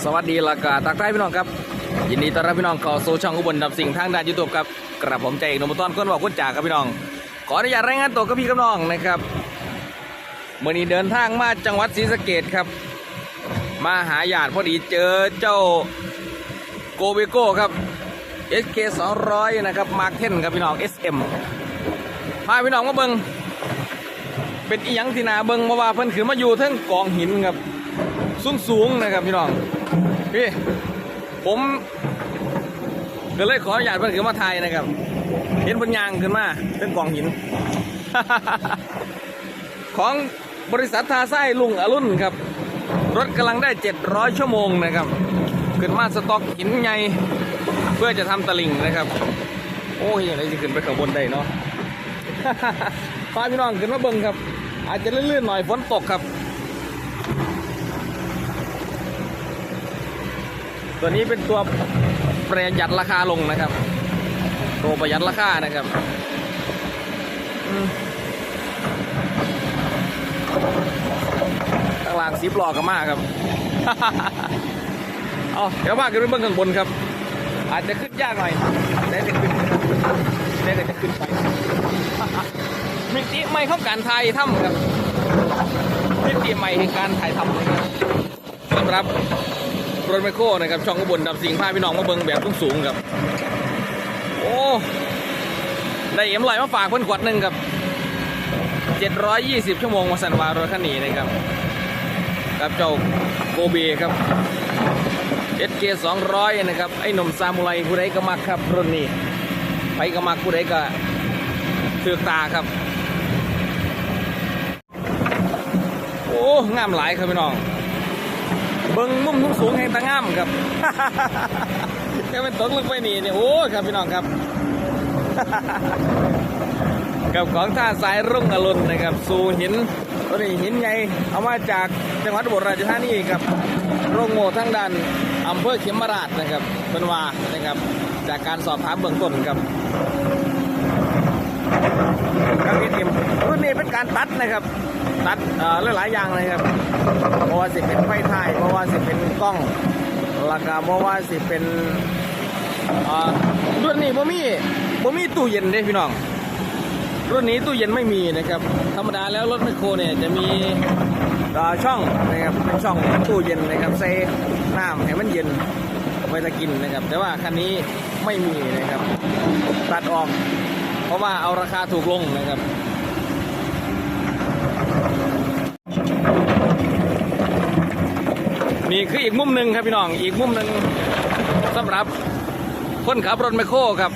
สวัสดีละกาตักใต้พี่น้องครับ ยินดีต้อนรับพี่น้องเข้าสู่ช่องอุบลดับสิ่งทางด้านยูทูบครับกระผมใจเอกนมต้อนก้นบอกก้นจ่าครับพี่น้อง ขออนุญาตรายงานตัวกับพี่กับน้องนะครับเมื่อนี้เดินทางมาจังหวัดศรีสะเกดครับ มาหาญาติพอดีเจอเจ้าโกเบโก้ครับ SK 200นะครับมาร์เทนครับพี่น้อง SM พาพี่น้องมาเบิงเป็นอีหยังที่นาเบิงเพราว่าเพิ่นคือมาอยู่ทั้งกองหินครับ สูงสูงนะครับพี่น้องพี่ผมก็เลยขออนุญาตเพื่อนขึ้นมาไทยนะครับ เห็นบนยางขึ้นมาเป็นกล่องหิน ของบริษัททาไส้ลุงอรุณครับ รถกำลังได้ 700 ชั่วโมงนะครับ ขึ้นมาสต็อกหินใหญ่เพื่อจะทำตะลิ่งนะครับ โอ้ยอย่างไรจะขึ้นไปข้างบนได้เนาะพาพี่น้องขึ้นมาเบิ่งครับ อาจจะลื่นๆหน่อยฝนตกครับ ตัวนี้เป็นตัวประหยัดราคาลงนะครับ ตัวประหยัดราคานะครับข้างล่างสีปลอกกันมากครับเอาเดี๋ยวมาขึ้นไปเบื้องข้างบนครับ อาจจะขึ้นยากหน่อยแต่จะขึ้นแต่จะขึ้นไปมิติใหม่ข้าการถ่ายทำครับมิติใหม่แห่งการถ่ายทำนะครับสำหรับ รถไมโครนะครับช่องอุบลดับสิงพาพี่น้องมาเบิ่งแบบสูงๆครับ โอ้ได้เอ็มลอยมาฝากเพิ่นขวดหนึ่งครับ720 ชั่วโมงมาสันวารถคันนี้นะครับกับเจ้าโกเบครับ SK 200 นะครับ ไอ้หนุ่มซามูไรผู้ใดก็มักครับรุ่นนี้ไปก็มักผู้ใดก็เถือกตาครับ โอ้ งามหลายครับพี่น้อง เบิ้งมุมทุ่งสูงแห่งตะง่ามครับแค่เป็นตกลงไปนี่เนี่ยโอ้ครับพี่น้องครับ กับของท่าสายรุ่งอรุณนะครับสู่หินตัวนี้หินใหญ่เอามาจากจังหวัดอุบลราชธานีครับโรงโม่ทั้งด้านอำเภอเขมราชนะครับเป็นว่านะครับ จากการสอบถามเบื้องต้นครับ ครับพี่ทิมรุ่นนี้เป็นการตัดนะครับ ตัดเอ่อหลายๆอย่างเลยครับเพราะว่าสิเป็นไฟท้ายเพราะว่าสิเป็นกล้องแล้วก็เพราะว่าสิเป็นอ่ารุ่นนี้บ่มีบ่มีตู้เย็นเด้พี่น้อง รุ่นนี้ตู้เย็นไม่มีนะครับ ธรรมดาแล้วรถแมคโครเนี่ยจะมีอ่าช่องนะครับเป็นช่องตู้เย็นนะครับใส่น้ำให้มันเย็นไว้จะกินนะครับ แต่ว่าคันนี้ไม่มีนะครับ ตัดออก ราะว่าเอาราคาถูกลงนะครับนี่คืออีกมุมหนึ่งครับพี่น้องอีกมุมหนึ่งสำหรับคนขับรถแมคโครครับ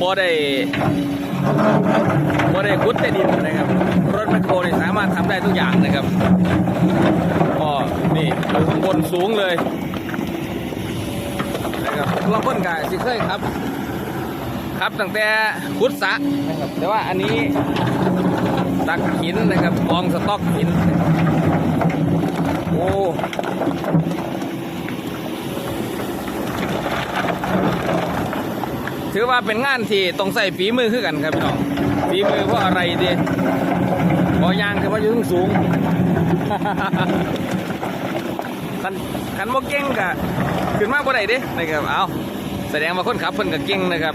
บ่ได้บ่ได้ขุดแต่ดินนะครับ รถแมคโครนี่สามารถทำได้ทุกอย่างนะครับก็นี่อยู่ข้างบนสูงเลยนะครับบางคนก็สิเคยครับ ครับตั้งแต่ขุดสระนะครับแต่ว่าอันนี้ตักหินนะครับกองสต็อกหิน โอ้ถือว่าเป็นงานที่ต้องใส่ฝีมือขึ้นกันครับพี่น้องฝีมือเพราะอะไรดีบอยางขึ้นมาอยู่สูงขันขันบ่เก่งกะขึ้นมาบ่ได้เด้นะครับเอา แสดงว่าคนขับเพิ่นก็เก่งนะครับ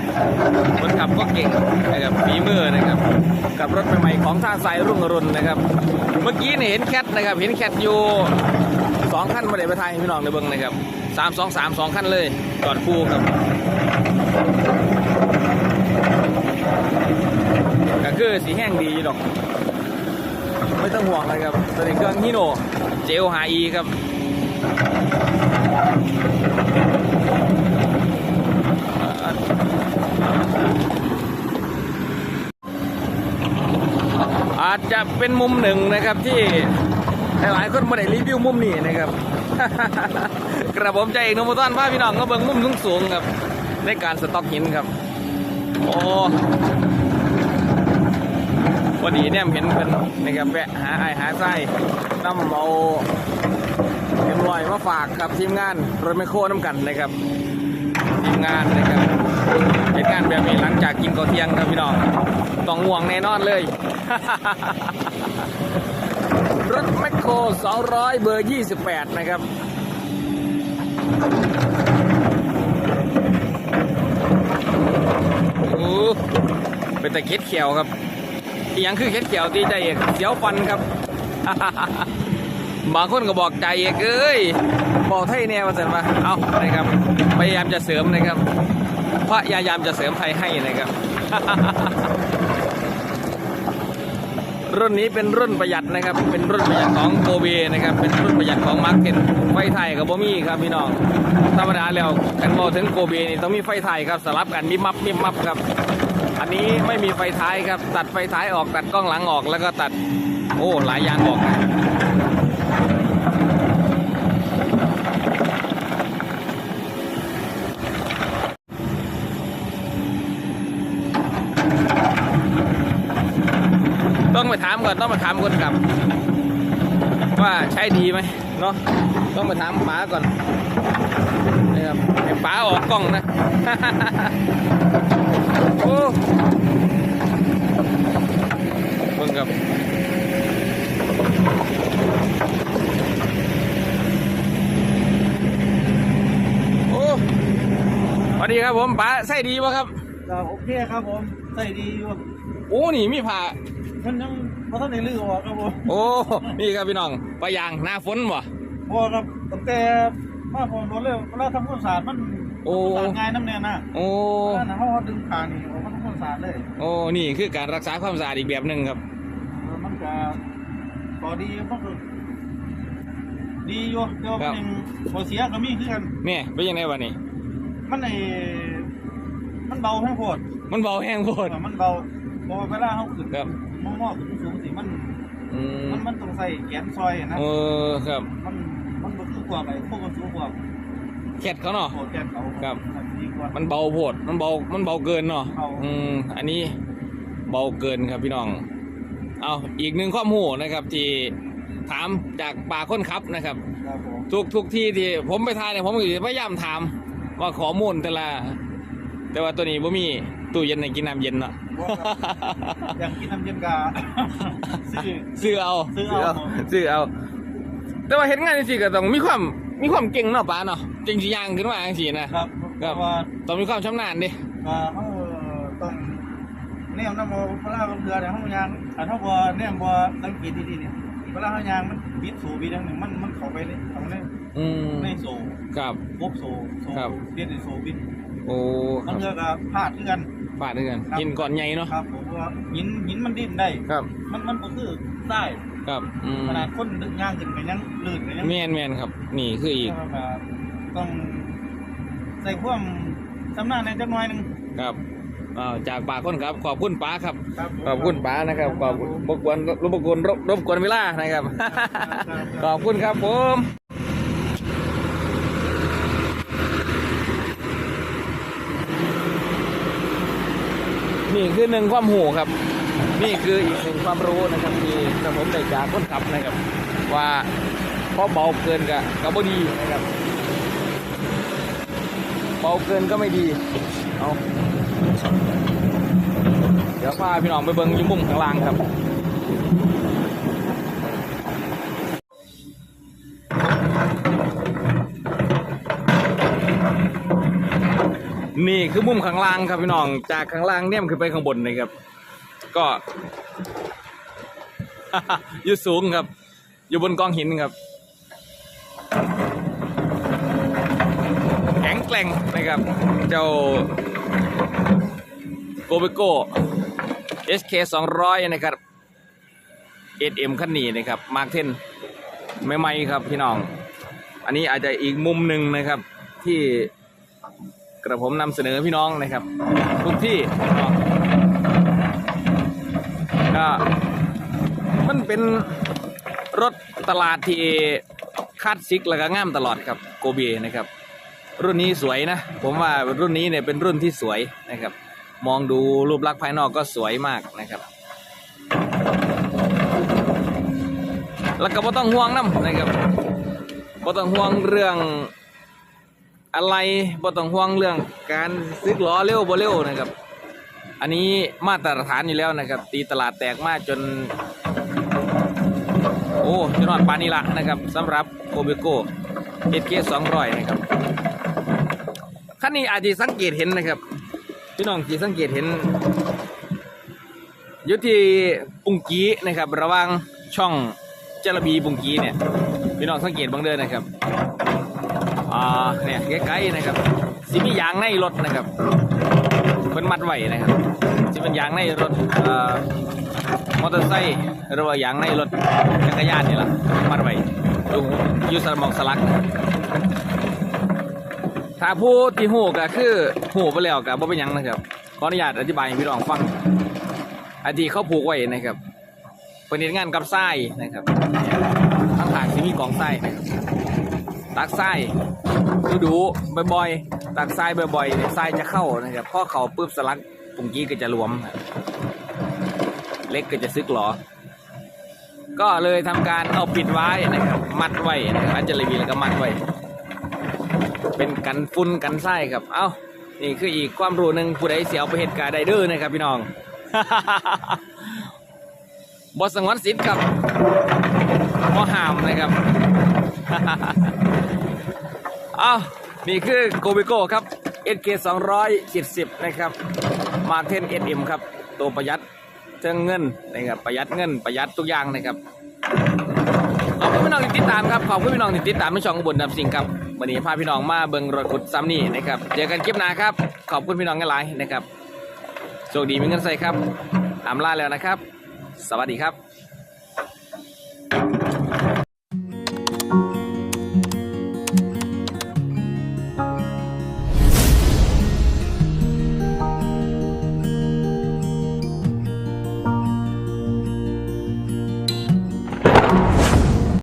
คนขับก็เก่งนะครับฝีมือนะครับ กับรถใหม่ๆของท่าสายรุ่งอรุณนะครับ เมื่อกี้นี่เห็นแคทนะครับ เห็นแคทอยู่สองคันมาได้ไปไทยพี่น้องในเบิ้งนะครับสามสองสามสองคันเลยจอดคู่ครับก็คือสีแห้งดีอยู่ดอก ไม่ต้องห่วงเลยครับตัวนี้เครื่องฮิโนเจลหาอีครับ อาจจะเป็นมุมหนึ่งนะครับที่หลายคนไม่ได้รีวิวมุมนี้นะครับ กระผมใจเอกนมตันพาพี่น้องก็เบิ่งมุมสูงๆครับ ในการสต็อกหินครับ โอ้พอดีเนี่ยเห็นเพิ่นนะครับแวะหาไอหาไส้น้ำเอาเอ็มลอยมาฝากกับทีมงานรถไมโครน้ำกันนะครับ ทีมงานนะครับเหตุการณ์แบบนี้หลังจากกินข้าวเที่ยงครับพี่น้องต้องห่วงแน่นอนเลย รถแมคโคร200 เบอร์ 28 นะครับโอ้เป็นตะเค็ดเขียวครับอีหยังคือเค็ดเขียวตีใจเอกเสียวฟันครับ บางคนก็บอกใจเอกเอ้ยบอกไทยแนวมาเสร็จมาเอานะครับพยายามจะเสริมนะครับพระยายามจะเสริมไทยให้นะครับ รุ่นนี้เป็นรุ่นประหยัดนะครับ เป็นรุ่นประหยัดของโกเบนะครับ เป็นรุ่นประหยัดของมาร์เก็ตไฟไทยกับโบมี่ครับพี่น้องธรรมดาแล้วกันบอกถึงโกเบนี่ต้องมีไฟไทยครับสลับกันมิมับมิมับครับ อันนี้ไม่มีไฟท้ายครับ ตัดไฟท้ายออกตัดกล้องหลังออกแล้วก็ตัด โอ้หลายอย่างออกนะต้องไปถามก่ อนต้องไปถามคนขับ ว่าใช้ดีไหมเนาะต้องไปถามป๋าก่อนนี่ครับให้ป๋าออกกล้องนะโอ้เบิ่งครับโอ้สวัสดีครับผมป๋าใส่ดีป่ะครับ ก็โอเคครับผมใส่ดีอยู่ โอ้ นี่มีผ่า มันยังพอท่านในลือออกครับผมโอ้นี่ครับพี่น้องปลายางหน้าฝนบ่พอครับตั้งแต่มาพอรถเลยเวลาทำความสะอาดมันโอ้สะอาดง่ายน้ำเนี่ยนะโอ้นั่นนะเขาดึงผ่านนี่ออกมาทำความสะอาดเลยโอ้นี่คือการรักษาความสะอาดอีกแบบหนึ่งครับเออมันก็พอดีมันก็ดีอยู่เดี๋ยวครับมันยังพอเสียก็มีคือกันเนี่ยเป็นยังไงวะนี่มันไอมันเบาแห้งโพดมันเบาแห้งโพดเออมันเบาเพอเวลาเขาขึ้น ครับมอมอขึ้นสูงสิมันอืมมันมันต้องใส่แขนซอยอะนะเออครับมันมันบ่คือกว่าไปพวกมันสูงกว่าแคทเขาเนาะ โหดแกนเขาครับ ดีกว่า มันเบาโพด มันเบา มันเบาเกินเนาะ เบา อืม อันนี้เบาเกินครับพี่น้อง เอาอีกหนึ่งข้อมูลนะครับ ที่ถามจากปากคนขับนะครับ ครับผมทุกทุกที่ที่ผมไปทายเนี่ยผมก็สิพยายามถามว่าข้อมูลแต่ละ แต่ว่าตัวนี้บ่มี ตู้เย็นให้กินน้ำเย็นเนาะ อยากกินน้ำเย็นกา ซื้อ ซื้อเอาซื้อเอา ซื้อเอา แต่ว่าเห็นงานจริงๆก็ต้องมีความมีความเก่งเนาะป้าเนาะจริงสิย่างขึ้นมาจังซี่นะครับเพราะว่าต้องมีความชำนาญดิเอ่อเขาต้องแนมน้ำมันเวลาบนเรือเนี่ยเขายางถ้าเขาบ่แนมบ่สังเกตดีๆเนี่ยเวลาเขายางมันบิดสูบิดอย่างหนึ่งมันมันเข้าไปเลยเข้าในอืมในโซ่ครับกบโซ่โซ่ครับเบียดในโซ่บิดโอ้คมัรันบเรือก็พลาดคือกัน ฟาดด้วยกันครับกินก่อนใหญ่เนาะครับผมว่าหินหินมันดิ้นได้ ครับมันมันก็คือได้ครับอืมขนาดคนดึงย่างขึ้นไปยังลื่นไปยังแม่นแม่นครับ นี่คืออีกต้องใส่ความสำนาญในจักหน่อยหนึ่งครับอ่าจากปากคนครับ ขอบคุณป้าครับ ครับขอบคุณป้านะครับขอบคุณรบกวนรบกวนรบรบกวนเวลานะครับขอบคุณครับผม นี่คือหนึ่งความหูครับ นี่คืออีกหนึ่งความรู้นะครับที่กระผมได้จากคนขับนะครับ ว่าพราะเบาเกินกับกับ่ดีนะครับ เบาเกินก็ไม่ดีเอาเดี๋ยวพาพี่น้องไปเบิ้งยุ่มุมข้างล่างครับ นี่คือมุมข้างล่างครับพี่น้องจากข้างล่างเนี่ยมันคือไปข้างบนนะครับ ก็อยู่สูงครับ อยู่บนกองหินครับ แข็งแกร่งนะครับ เจ้าโกเบโก้ SK 200 นะครับ SM คันนี้นะครับ มาร์คเทนใหม่ครับพี่น้อง อันนี้อาจจะอีกมุมหนึ่งนะครับที่ กระผมนำเสนอพี่น้องนะครับ ทุกที่ก็มันเป็นรถตลาดที่คาดซิกแล้วก็ง่ามตลอดครับโกเบนะครับ รุ่นนี้สวยนะ ผมว่ารุ่นนี้เนี่ยเป็นรุ่นที่สวยนะครับ มองดูรูปลักษณ์ภายนอกก็สวยมากนะครับ แล้วก็บ่ต้องห่วงน้ำนะครับบ่ต้องห่วงเรื่อง อะไรบ่ต้องห่วงเรื่องการซึกล้อเร็วบ่เร็วนะครับ อันนี้มาตรฐานอยู่แล้วนะครับ ตีตลาดแตกมากจน โอ้จนนอดปานนี้ละนะครับสำหรับโอเบโก้เอสเคสองร้อยนะครับขั้นนี้อาจจะสังเกตเห็นนะครับ พี่น้องที่สังเกตเห็นอยู่ที่ปุงกี้นะครับ ระว่างช่องเจรบีปุงกี้เนี่ยพี่น้องสังเกตบางเดือนนะครับ อ่าเนี่ยใกล้ๆนะครับสิมียางในรถนะครับเป็นมัดไว้นะครับสิเป็นยางในรถมอเตอร์ไซค์หรือว่ายางในรถจักรยานนี่แหละมัดไว้อยู่อยู่สมองสลักถ้าผู้ที่หูก็คือหูไปแล้วกับบ่เป็นยังนะครับขออนุญาตอธิบายให้พี่น้องฟังอันที่เขาผูกไว้นะครับเป็นงานกับทรายนะครับทั้งทางที่มีกองทรายนะครับตักทราย ดูดูบ่อยๆตักทรายบ่อยๆเนี่ยทรายจะเข้านะครับพอเขาปุ๊บสลักปุ่งกี้ก็จะรวม เล็กก็จะซึกหรอก็เลยทำการเอาปิดไว้นะครับมัดไว้นะครับอันเจลวีแล้วก็มัดไว้ เป็นกันฝุ่นกันไส้ครับ เอ้านี่คืออีกความรู้หนึ่งผู้ใดเสียเอาไปเหตุการณ์ใดเด้อนะครับ พี่น้องบทสงวนสิทธิ์ครับมห้ามนะครับ อ้าวนี่คือโกบิโก้ครับ SK 200ขีด10นะครับ มาเทน SM ครับ ตัวประหยัดเทิงเงินนะครับประหยัดเงินประหยัดทุกอย่างนะครับ ขอบคุณพี่น้องที่ติดตามครับ ขอบคุณพี่น้องที่ติดตามไม่ช่องบลดับสิ่งครับวันนี้พาพี่น้องมาเบิงรถขุดซ้ำนี่นะครับ เจอกันคลิปหน้าครับ ขอบคุณพี่น้องกันหลายนะครับ โชคดีมีเงินใส่ครับอำลาแล้วนะครับ สวัสดีครับ